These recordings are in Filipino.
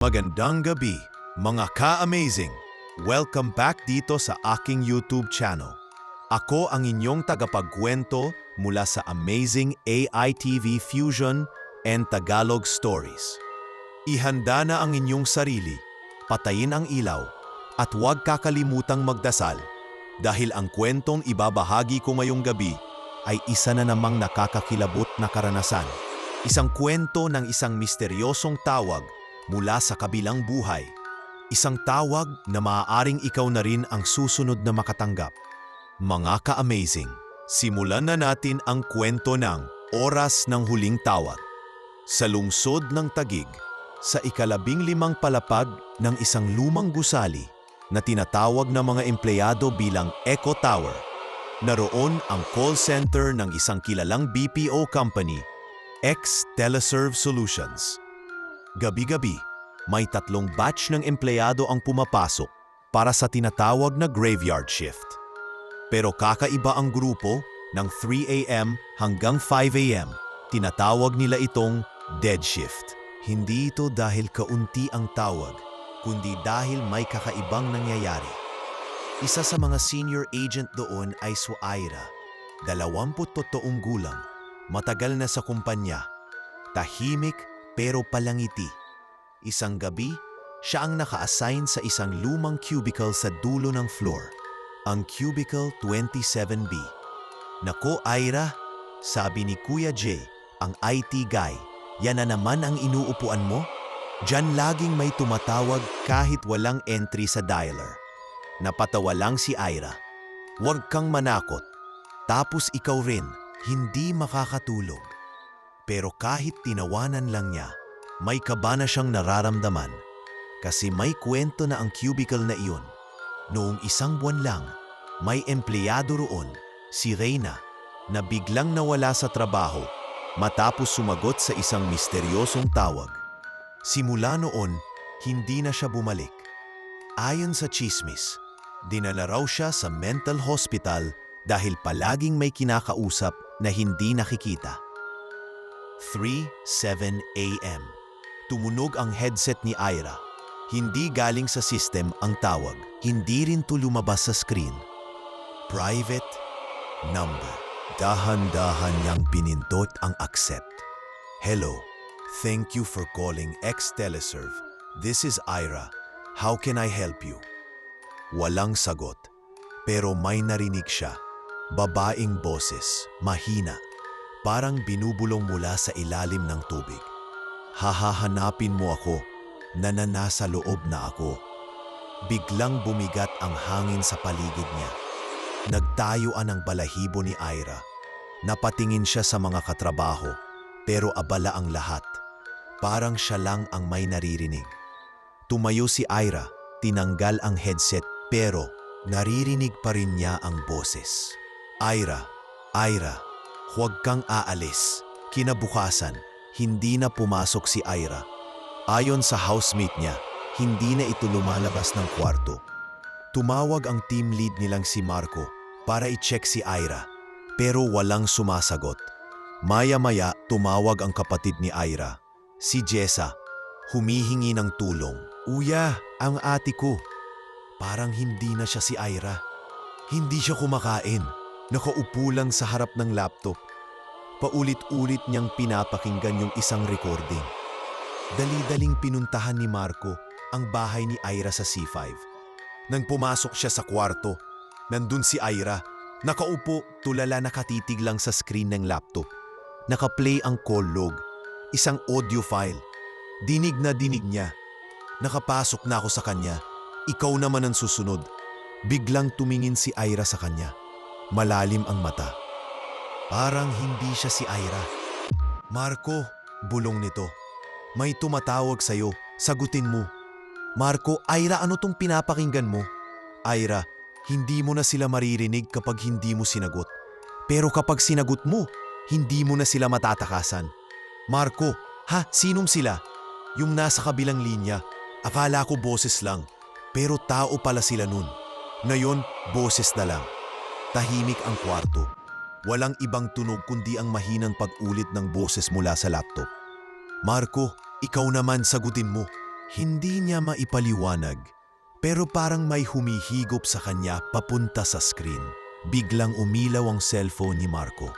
Magandang gabi, mga ka-amazing! Welcome back dito sa aking YouTube channel. Ako ang inyong tagapagkwento mula sa Amazing AITV Fusion and Tagalog Stories. Ihanda na ang inyong sarili, patayin ang ilaw, at huwag kakalimutang magdasal dahil ang kwentong ibabahagi ko ngayong gabi ay isa na namang nakakakilabot na karanasan. Isang kwento ng isang misteryosong tawag mula sa kabilang buhay. Isang tawag na maaaring ikaw na rin ang susunod na makatanggap. Mga ka-amazing, simulan na natin ang kwento ng Oras ng Huling Tawag. Sa lungsod ng Tagig, sa ikalabing limang palapag ng isang lumang gusali na tinatawag ng mga empleyado bilang Echo Tower, naroon ang call center ng isang kilalang BPO company, X Teleserve Solutions. Gabi-gabi, may tatlong batch ng empleyado ang pumapasok para sa tinatawag na graveyard shift. Pero kakaiba ang grupo ng 3 a.m. hanggang 5 a.m. Tinatawag nila itong dead shift. Hindi ito dahil kaunti ang tawag, kundi dahil may kakaibang nangyayari. Isa sa mga senior agent doon ay Suaira, 23 gulang, matagal na sa kumpanya, tahimik pero palangiti. Isang gabi, siya ang naka-assign sa isang lumang cubicle sa dulo ng floor, ang Cubicle 27B. Nako Ira, sabi ni Kuya J, ang IT guy, yan na naman ang inuupuan mo? Diyan laging may tumatawag kahit walang entry sa dialer. Napatawa lang si Ira. Huwag kang manakot. Tapos ikaw rin, hindi makakatulog. Pero kahit tinawanan lang niya, may kaba na siyang nararamdaman. Kasi may kwento na ang cubicle na iyon. Noong isang buwan lang, may empleyado roon, si Reyna, na biglang nawala sa trabaho matapos sumagot sa isang misteryosong tawag. Simula noon, hindi na siya bumalik. Ayon sa chismis, dinala raw siya sa mental hospital dahil palaging may kinakausap na hindi nakikita. 3.7 a.m. Tumunog ang headset ni Ira. Hindi galing sa system ang tawag. Hindi rin to lumabas sa screen. Private number. Dahan-dahan niyang pinindot ang accept. Hello. Thank you for calling X Teleserve. This is Ira. How can I help you? Walang sagot. Pero may narinig siya. Babaing boses, mahina. Parang binubulong mula sa ilalim ng tubig. Hahahanapin mo ako na nanasa loob na ako. Biglang bumigat ang hangin sa paligid niya. Nagtayuan ang balahibo ni Ira. Napatingin siya sa mga katrabaho, pero abala ang lahat. Parang siya lang ang may naririnig. Tumayo si Ira, tinanggal ang headset pero naririnig pa rin niya ang boses. Ira, Ira, huwag kang aalis. Kinabukasan, hindi na pumasok si Ira. Ayon sa housemate niya, hindi na ito lumalabas ng kwarto. Tumawag ang team lead nilang si Marco para i-check si Ira, pero walang sumasagot. Maya-maya tumawag ang kapatid ni Ira, si Jessa, humihingi ng tulong. Uya, ang ate ko. Parang hindi na siya si Ira. Hindi siya kumakain. Nakaupo lang sa harap ng laptop. Paulit-ulit niyang pinapakinggan yung isang recording. Dali-daling pinuntahan ni Marco ang bahay ni Ira sa C5. Nang pumasok siya sa kwarto, nandun si Ira, nakaupo tulala nakatitig lang sa screen ng laptop. Nakaplay ang call log, isang audio file. Dinig na dinig niya. Nakapasok na ako sa kanya. Ikaw naman ang susunod. Biglang tumingin si Ira sa kanya. Malalim ang mata. Parang hindi siya si Ira. Marco, bulong nito. May tumatawag sa'yo. Sagutin mo. Marco, Ira, ano tong pinapakinggan mo? Ira, hindi mo na sila maririnig kapag hindi mo sinagot. Pero kapag sinagot mo, hindi mo na sila matatakasan. Marco, ha? Sinong sila? Yung nasa kabilang linya. Akala ko boses lang. Pero tao pala sila nun. Ngayon, boses na lang. Tahimik ang kwarto. Walang ibang tunog kundi ang mahinang pag-ulit ng boses mula sa laptop. Marco, ikaw naman sagutin mo. Hindi niya maipaliwanag, pero parang may humihigop sa kanya papunta sa screen. Biglang umilaw ang cellphone ni Marco.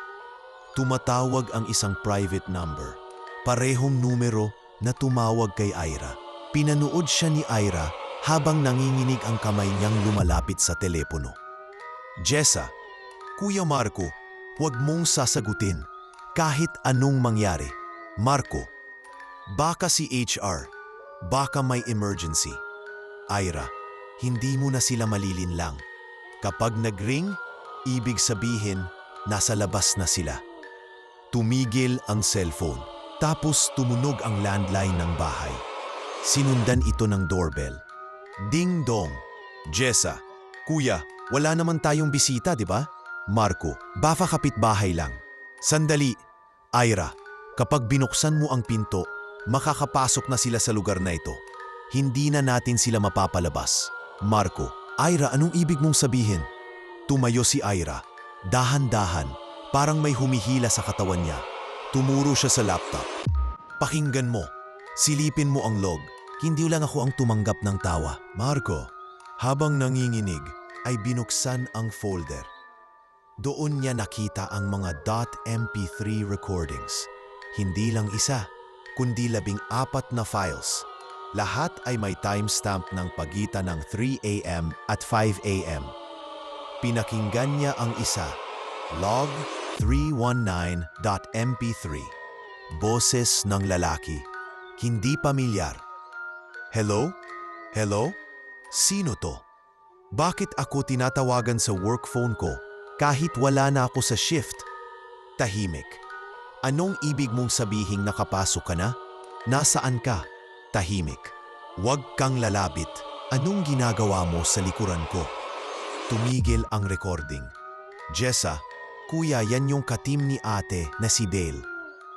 Tumatawag ang isang private number. Parehong numero na tumawag kay Ira. Pinanood siya ni Ira habang nanginginig ang kamay niyang lumalapit sa telepono. Jessa, Kuya Marco, huwag mong sasagutin. Kahit anong mangyari. Marco, baka si HR. Baka may emergency. Ira, hindi mo na sila malilinlang. Kapag nag-ring, ibig sabihin, nasa labas na sila. Tumigil ang cellphone, tapos tumunog ang landline ng bahay. Sinundan ito ng doorbell. Ding dong. Jessa, kuya, wala naman tayong bisita, di ba? Marco, baka kapitbahay lang. Sandali. Ira, kapag binuksan mo ang pinto, makakapasok na sila sa lugar na ito. Hindi na natin sila mapapalabas. Marco, Ira, anong ibig mong sabihin? Tumayo si Ira. Dahan-dahan, parang may humihila sa katawan niya. Tumuro siya sa laptop. Pakinggan mo. Silipin mo ang log. Hindi lang ako ang tumanggap ng tawa. Marco, habang nanginginig, ay binuksan ang folder. Doon niya nakita ang mga .mp3 recordings. Hindi lang isa, kundi labing apat na files. Lahat ay may timestamp ng pagitan ng 3 a.m. at 5 a.m. Pinakinggan niya ang isa, log 319.mp3. Boses ng lalaki, hindi pamilyar. Hello? Hello? Sino to? Bakit ako tinatawagan sa work phone ko kahit wala na ako sa shift? Tahimik. Anong ibig mong sabihing nakapasok ka na? Nasaan ka? Tahimik. Huwag kang lalabit. Anong ginagawa mo sa likuran ko? Tumigil ang recording. Jessa, kuya yan yung katim ni ate na si Dale.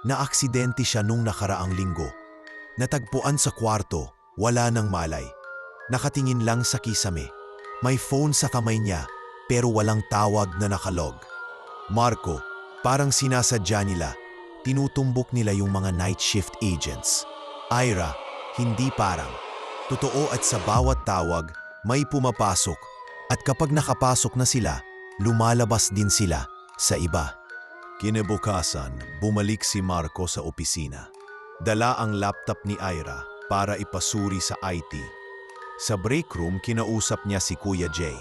Naaksidente siya nung nakaraang linggo. Natagpuan sa kwarto, wala nang malay. Nakatingin lang sa kisame. May phone sa kamay niya, pero walang tawag na nakalog. Marco, parang sinasadya nila. Tinutumbok nila yung mga night shift agents. Ira, hindi parang. Totoo at sa bawat tawag, may pumapasok. At kapag nakapasok na sila, lumalabas din sila sa iba. Kinabukasan, bumalik si Marco sa opisina. Dala ang laptop ni Ira para ipasuri sa IT. Sa break room, kinausap niya si Kuya Jay.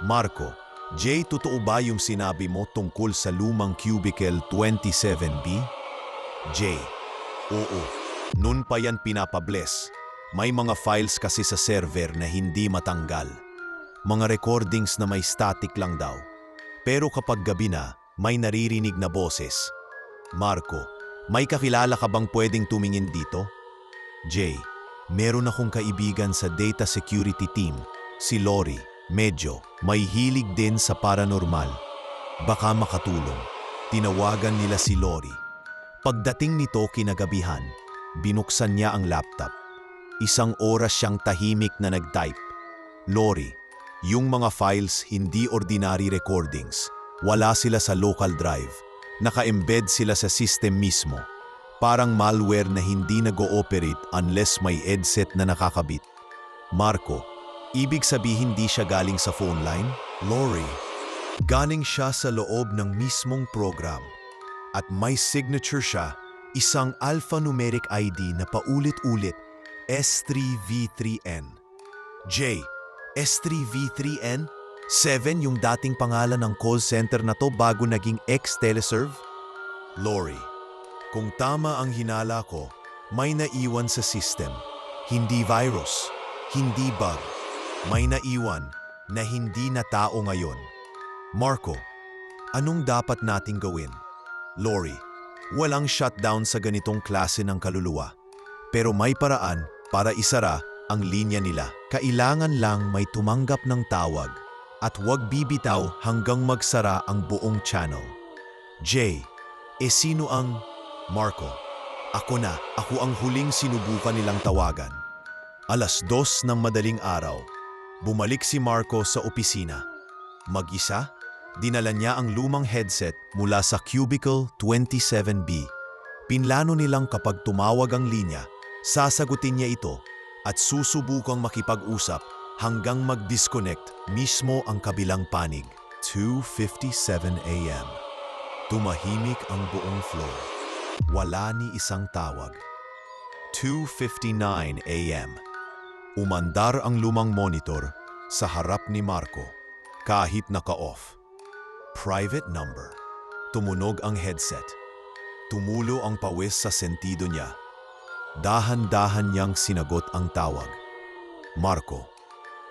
Marco, Jay, totoo ba yung sinabi mo tungkol sa lumang cubicle 27B? Jay, oo. Noon pa yan pinapabless. May mga files kasi sa server na hindi matanggal. Mga recordings na may static lang daw. Pero kapag gabi na, may naririnig na boses. Marco, may kakilala ka bang pwedeng tumingin dito? Jay, meron akong kaibigan sa data security team, si Lori. Medyo, may hilig din sa paranormal. Baka makatulong. Tinawagan nila si Lori. Pagdating nito kinagabihan, binuksan niya ang laptop. Isang oras siyang tahimik na nag-type. Lori, yung mga files hindi ordinary recordings. Wala sila sa local drive. Naka-embed sila sa system mismo. Parang malware na hindi nag-ooperate unless may headset na nakakabit. Marco, ibig sabihin di siya galing sa phone line? Lori, galing siya sa loob ng mismong program. At may signature siya, isang alphanumeric ID na paulit-ulit S3V3N. J, S3V3N? 7 yung dating pangalan ng call center na to bago naging ex-teleserve? Lori, kung tama ang hinala ko, may naiwan sa system. Hindi virus, hindi bug. May naiwan na hindi na tao ngayon. Marco, anong dapat nating gawin? Lori, walang shutdown sa ganitong klase ng kaluluwa. Pero may paraan para isara ang linya nila. Kailangan lang may tumanggap ng tawag at huwag bibitaw hanggang magsara ang buong channel. Jay, e sino ang Marco? Ako na, ako ang huling sinubukan nilang tawagan. Alas dos ng madaling araw, bumalik si Marco sa opisina. Mag-isa, dinala niya ang lumang headset mula sa Cubicle 27B. Pinlano nilang kapag tumawag ang linya, sasagutin niya ito at susubukang makipag-usap hanggang mag-disconnect mismo ang kabilang panig. 2.57 a.m. Tumahimik ang buong floor. Wala ni isang tawag. 2.59 a.m. Umandar ang lumang monitor sa harap ni Marco kahit naka-off. Private number. Tumunog ang headset. Tumulo ang pawis sa sentido niya. Dahan-dahan niyang sinagot ang tawag. Marco.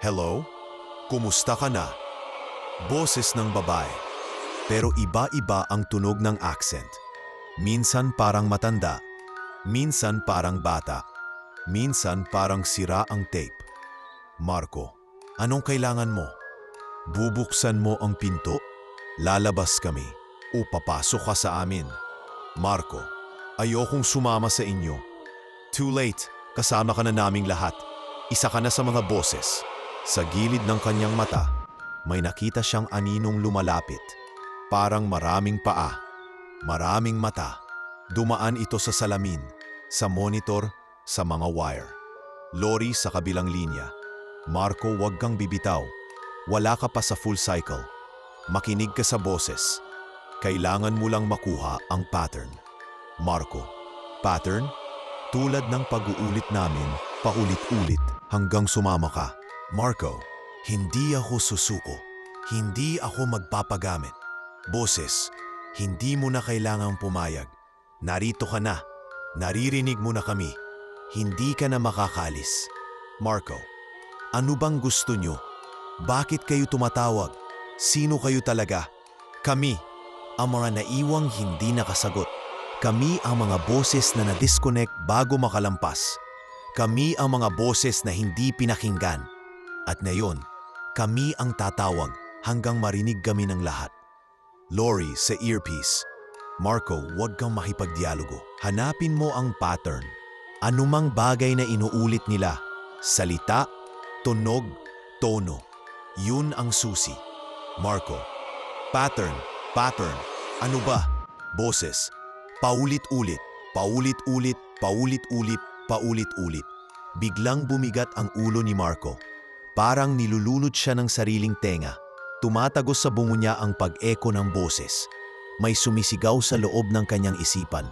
Hello? Kumusta ka na? Boses ng babae. Pero iba-iba ang tunog ng accent. Minsan parang matanda. Minsan parang bata. Minsan parang sira ang tape. Marco, anong kailangan mo? Bubuksan mo ang pinto? Lalabas kami o papasok ka sa amin. Marco, ayokong sumama sa inyo. Too late, kasama ka na naming lahat. Isa ka na sa mga boses. Sa gilid ng kanyang mata, may nakita siyang aninong lumalapit. Parang maraming paa, maraming mata. Dumaan ito sa salamin, sa monitor, sa mga wire. Lori sa kabilang linya. Marco, wag kang bibitaw. Wala ka pa sa full cycle. Makinig ka sa boses. Kailangan mo lang makuha ang pattern. Marco, pattern? Tulad ng pag-uulit namin, paulit-ulit hanggang sumama ka. Marco, hindi ako susuko. Hindi ako magpapagamit. Boses, hindi mo na kailangang pumayag. Narito ka na. Naririnig mo na kami. Hindi ka na makakalis. Marco, ano bang gusto nyo? Bakit kayo tumatawag? Sino kayo talaga? Kami, ang mga naiwang hindi nakasagot. Kami ang mga boses na na-disconnect bago makalampas. Kami ang mga boses na hindi pinakinggan. At ngayon, kami ang tatawag hanggang marinig kami ng lahat. Lori sa earpiece. Marco, huwag kang makipagdialogo. Hanapin mo ang pattern. Anumang bagay na inuulit nila. Salita, tunog, tono. Yun ang susi. Marco, pattern, pattern. Ano ba? Boses. Paulit-ulit, paulit-ulit, paulit-ulit, paulit-ulit. Biglang bumigat ang ulo ni Marco. Parang nilulunod siya ng sariling tenga. Tumatagos sa bungo niya ang pag-eko ng boses. May sumisigaw sa loob ng kanyang isipan.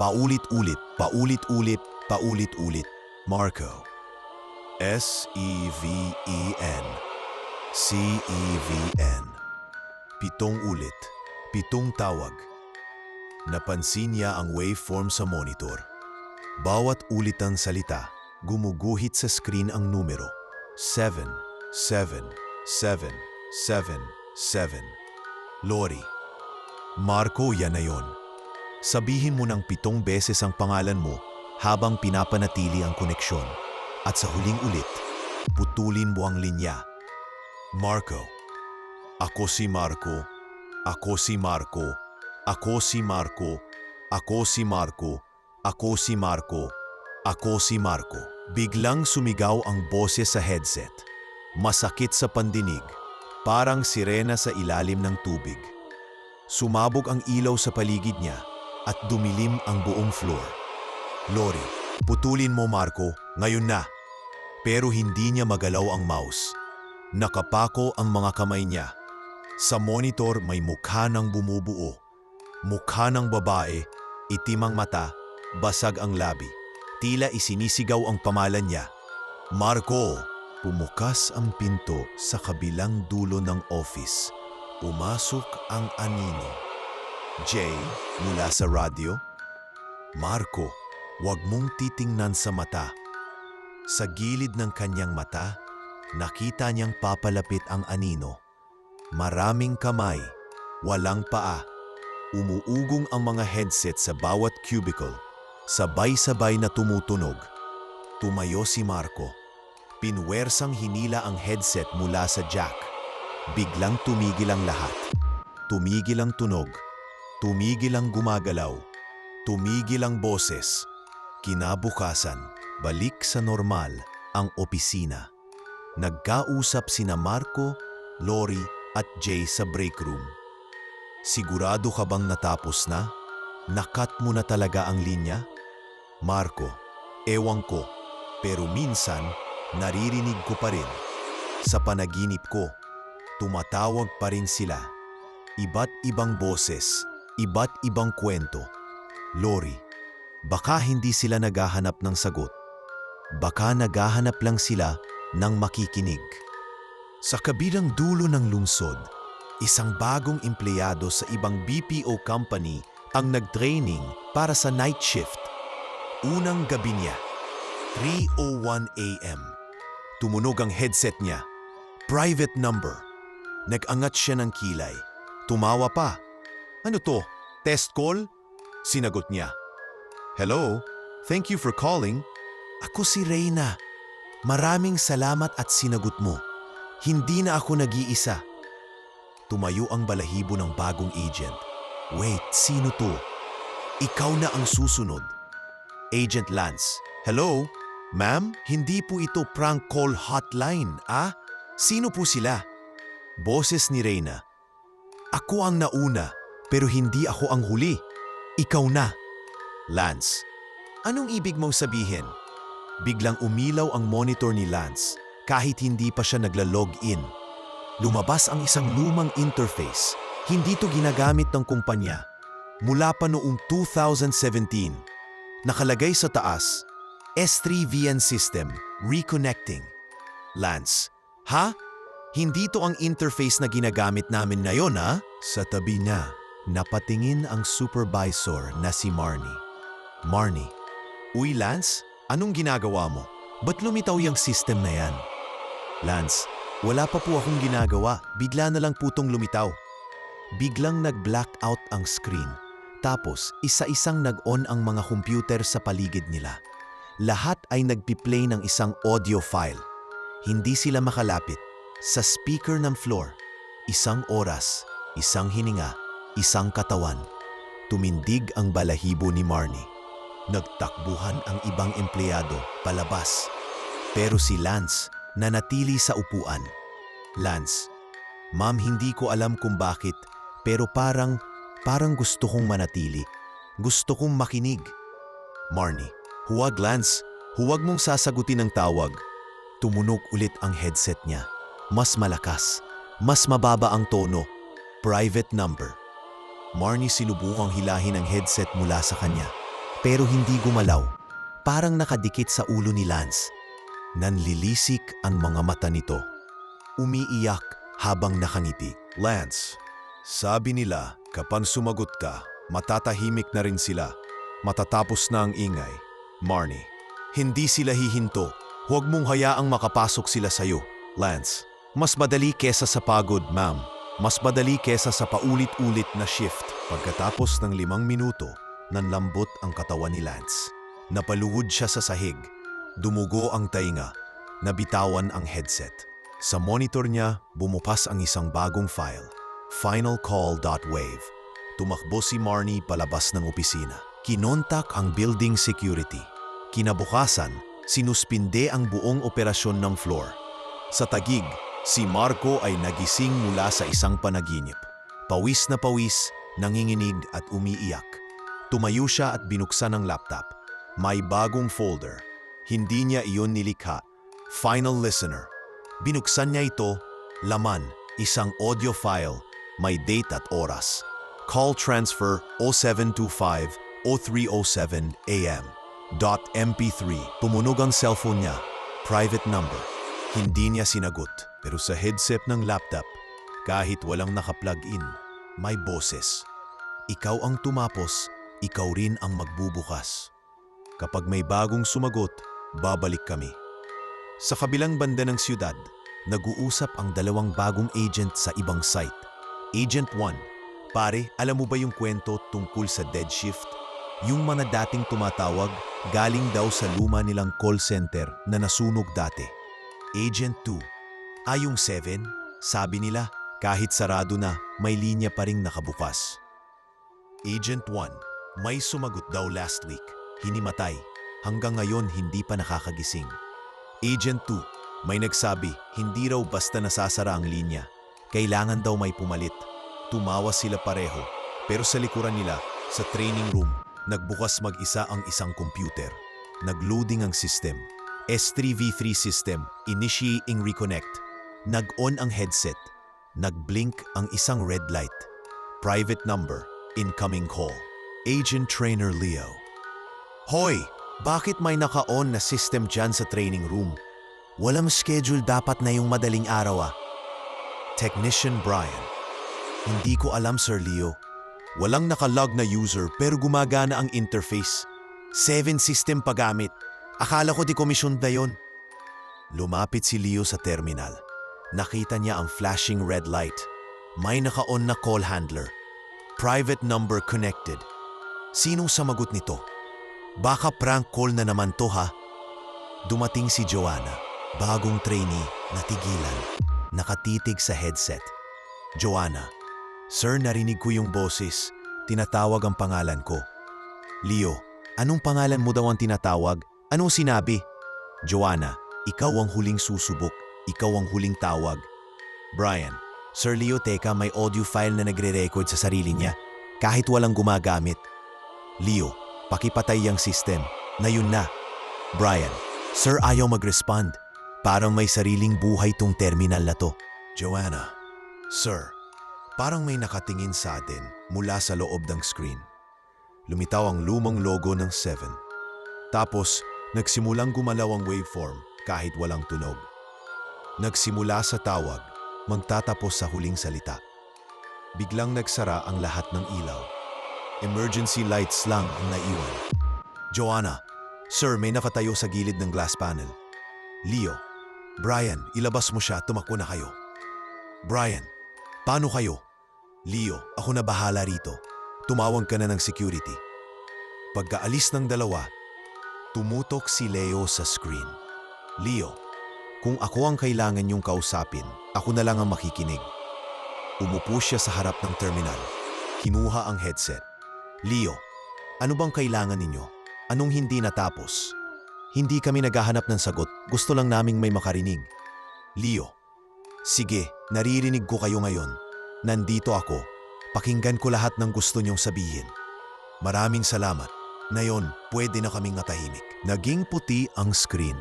Paulit-ulit, paulit-ulit, paulit-ulit. Marco. S-E-V-E-N. C-E-V-N. Pitong ulit. Pitong tawag. Napansin niya ang waveform sa monitor. Bawat ulitan salita, gumuguhit sa screen ang numero. 7, 7, 7, 7, 7. Lori. Marco, yan na yon. Sabihin mo ng pitong beses ang pangalan mo habang pinapanatili ang koneksyon. At sa huling ulit, putulin mo ang linya. Marco. Ako si Marco. Ako si Marco. Ako si Marco. Ako si Marco. Ako si Marco. Ako si Marco. Biglang sumigaw ang boses sa headset. Masakit sa pandinig. Parang sirena sa ilalim ng tubig. Sumabog ang ilaw sa paligid niya at dumilim ang buong floor. Lori, putulin mo Marco, ngayon na. Pero hindi niya magalaw ang mouse. Nakapako ang mga kamay niya. Sa monitor may mukha ng bumubuo. Mukha ng babae, itim ang mata, basag ang labi. Tila isinisigaw ang pamalan niya. Marco! Pumukas ang pinto sa kabilang dulo ng office. Pumasok ang anino. Jay, mula sa radyo. Marco, huwag mong titingnan sa mata. Sa gilid ng kanyang mata, nakita niyang papalapit ang anino. Maraming kamay, walang paa. Umuugong ang mga headset sa bawat cubicle. Sabay-sabay na tumutunog. Tumayo si Marco. Pinwersang hinila ang headset mula sa jack. Biglang tumigil ang lahat. Tumigil ang tunog. Tumigil ang gumagalaw. Tumigil ang boses. Kinabukasan, balik sa normal ang opisina. Nagkausap sina Marco, Lori at Jay sa break room. Sigurado ka bang natapos na? Nakat mo na talaga ang linya? Marco, ewan ko. Pero minsan, naririnig ko pa rin. Sa panaginip ko, tumatawag pa rin sila. Iba't ibang boses, iba't ibang kwento. Lori, baka hindi sila naghahanap ng sagot. Baka naghahanap lang sila ng makikinig. Sa kabilang dulo ng lungsod, isang bagong empleyado sa ibang BPO company ang nag-training para sa night shift. Unang gabi niya, 3.01 a.m. Tumunog ang headset niya. Private number. Nag-angat siya ng kilay. Tumawa pa. Ano to? Test call? Sinagot niya. Hello? Thank you for calling. Ako si Reyna. Maraming salamat at sinagot mo. Hindi na ako nag-iisa. Tumayo ang balahibo ng bagong agent. Wait, sino to? Ikaw na ang susunod. Agent Lance. Hello? Ma'am, hindi po ito prank call hotline, ah? Sino po sila? Boses ni Reyna. Ako ang nauna, pero hindi ako ang huli. Ikaw na. Lance, anong ibig mong sabihin? Biglang umilaw ang monitor ni Lance kahit hindi pa siya nagla-log in. Lumabas ang isang lumang interface. Hindi to ginagamit ng kumpanya. Mula pa noong 2017. Nakalagay sa taas, S3VN System, Reconnecting. Lance, ha? Hindi to ang interface na ginagamit namin ngayon, ha? Sa tabi niya, napatingin ang supervisor na si Marnie. Marnie, Uy Lance, anong ginagawa mo? Ba't lumitaw yung system na yan? Lance, wala pa po akong ginagawa. Bigla na lang putong lumitaw. Biglang nag-blackout ang screen. Tapos, isa-isang nag-on ang mga computer sa paligid nila. Lahat ay nagpi-play ng isang audio file. Hindi sila makalapit. Sa speaker ng floor, isang oras, isang hininga, isang katawan. Tumindig ang balahibo ni Marnie. Nagtakbuhan ang ibang empleyado palabas. Pero si Lance nanatili sa upuan. Lance, Ma'am hindi ko alam kung bakit pero parang, parang gusto kong manatili. Gusto kong makinig. Marnie, huwag Lance, huwag mong sasagutin ang tawag. Tumunog ulit ang headset niya. Mas malakas, mas mababa ang tono. Private number. Marnie sinubukang hilahin ang headset mula sa kanya. Pero hindi gumalaw. Parang nakadikit sa ulo ni Lance. Nanlilisik ang mga mata nito. Umiiyak habang nakangiti. Lance, sabi nila kapag sumagot ka, matatahimik na rin sila. Matatapos na ang ingay. Marnie, hindi sila hihinto. Huwag mong hayaang makapasok sila sa'yo. Lance, mas madali kesa sa pagod, ma'am. Mas madali kesa sa paulit-ulit na shift. Pagkatapos ng limang minuto, nanlambot ang katawan ni Lance. Napaluhod siya sa sahig. Dumugo ang tainga. Nabitawan ang headset. Sa monitor niya, bumupas ang isang bagong file. Finalcall.wave. Tumakbo si Marnie palabas ng opisina. Kinontak ang building security. Kinabukasan, sinuspinde ang buong operasyon ng floor. Sa tagig, si Marco ay nagising mula sa isang panaginip. Pawis na pawis, nanginginig at umiiyak. Tumayo siya at binuksan ang laptop. May bagong folder. Hindi niya iyon nilikha. Final listener. Binuksan niya ito, laman, isang audio file, may date at oras. Call transfer 0725-0307 AM. Dot MP3. Tumunog ang cellphone niya. Private number. Hindi niya sinagot. Pero sa headset ng laptop, kahit walang naka-plug in, may boses. Ikaw ang tumapos, ikaw rin ang magbubukas. Kapag may bagong sumagot, babalik kami. Sa kabilang banda ng siyudad, nag-uusap ang dalawang bagong agent sa ibang site. Agent 1, pare, alam mo ba yung kwento tungkol sa dead shift? Yung mga dating tumatawag, galing daw sa luma nilang call center na nasunog dati. Agent 2, ayong 7, sabi nila, kahit sarado na, may linya pa ring nakabukas. Agent 1, may sumagot daw last week, hinimatay, hanggang ngayon hindi pa nakakagising. Agent 2, may nagsabi, hindi raw basta nasasara ang linya. Kailangan daw may pumalit. Tumawa sila pareho, pero sa likuran nila, sa training room, nagbukas mag-isa ang isang computer. Nagloading ang system. S3V3 system, initiating reconnect. Nag-on ang headset. Nag-blink ang isang red light. Private number, incoming call. Agent Trainer Leo. Hoy! Bakit may naka-on na system dyan sa training room? Walang schedule dapat na yung madaling araw ah. Technician Brian. Hindi ko alam Sir Leo. Walang nakalog na user pero gumagana ang interface. Seven system pagamit. Akala ko decommissioned na yon. Lumapit si Leo sa terminal. Nakita niya ang flashing red light. May naka-on na call handler. Private number connected. Sinong samagot nito? Baka prank call na naman to ha? Dumating si Joanna, bagong trainee, natigilan, nakatitig sa headset. Joanna, Sir narinig ko yung boses, tinatawag ang pangalan ko. Leo, anong pangalan mo daw ang tinatawag? Anong sinabi? Joanna, ikaw ang huling susubok, ikaw ang huling tawag. Brian, Sir Leo teka may audio file na nagre-record sa sarili niya, kahit walang gumagamit. Leo, pakipatay yung system. Na yun na. Brian, Sir ayaw mag-respond. Parang may sariling buhay tong terminal na to. Joanna, Sir, parang may nakatingin sa atin mula sa loob ng screen. Lumitaw ang lumang logo ng 7. Tapos, nagsimulang gumalaw ang waveform kahit walang tunog. Nagsimula sa tawag, magtatapos sa huling salita. Biglang nagsara ang lahat ng ilaw. Emergency lights lang ang naiwan. Joanna, Sir, may nakatayo sa gilid ng glass panel. Leo, Brian, ilabas mo siya, tumakbo na kayo. Brian, paano kayo? Leo, ako na bahala rito. Tumawag ka na ng security. Pagkaalis ng dalawa, tumutok si Leo sa screen. Leo, kung ako ang kailangan niyong kausapin, ako na lang ang makikinig. Umupo siya sa harap ng terminal. Kinuha ang headset. Leo, ano bang kailangan ninyo? Anong hindi natapos? Hindi kami naghahanap ng sagot. Gusto lang naming may makarinig. Leo, sige, naririnig ko kayo ngayon. Nandito ako. Pakinggan ko lahat ng gusto niyong sabihin. Maraming salamat. Ngayon, pwede na kaming natahimik. Naging puti ang screen.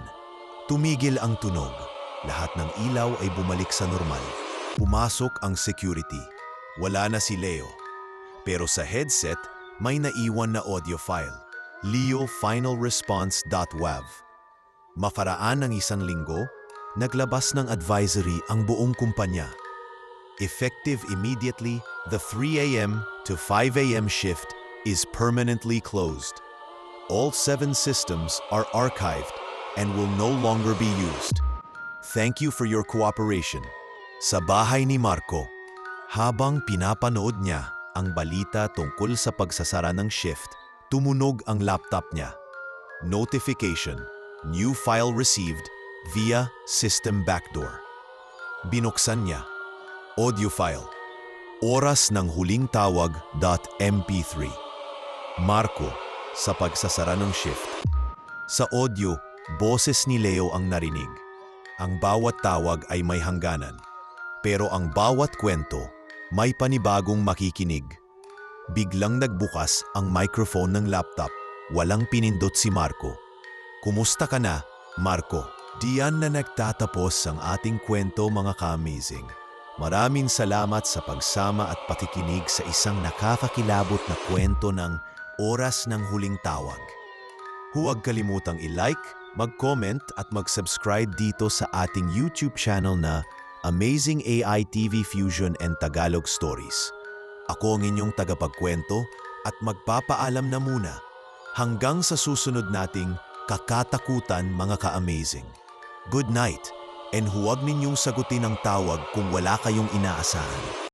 Tumigil ang tunog. Lahat ng ilaw ay bumalik sa normal. Pumasok ang security. Wala na si Leo. Pero sa headset, may naiwan na audio file. leofinalresponse.wav Makaraan ng isang linggo, naglabas ng advisory ang buong kumpanya. Effective immediately, the 3 a.m. to 5 a.m. shift is permanently closed. All seven systems are archived and will no longer be used. Thank you for your cooperation. Sa bahay ni Marco, habang pinapanood niya ang balita tungkol sa pagsasara ng shift, tumunog ang laptop niya. Notification, new file received via system backdoor. Binuksan niya. Audio file. Oras ng huling tawag .mp3. Marco sa pagsasara ng shift. Sa audio, boses ni Leo ang narinig. Ang bawat tawag ay may hangganan. Pero ang bawat kwento, may panibagong makikinig. Biglang nagbukas ang microphone ng laptop. Walang pinindot si Marco. Kumusta ka na, Marco? Diyan na nagtatapos ang ating kwento mga ka-amazing. Maraming salamat sa pagsama at pakikinig sa isang nakakakilabot na kwento ng Oras ng Huling Tawag. Huwag kalimutang i-like, mag-comment at mag-subscribe dito sa ating YouTube channel na Amazing AI TV Fusion and Tagalog Stories. Ako ang inyong tagapagkwento at magpapaalam na muna hanggang sa susunod nating kakatakutan mga ka-amazing. Good night and huwag ninyong sagutin ang tawag kung wala kayong inaasahan.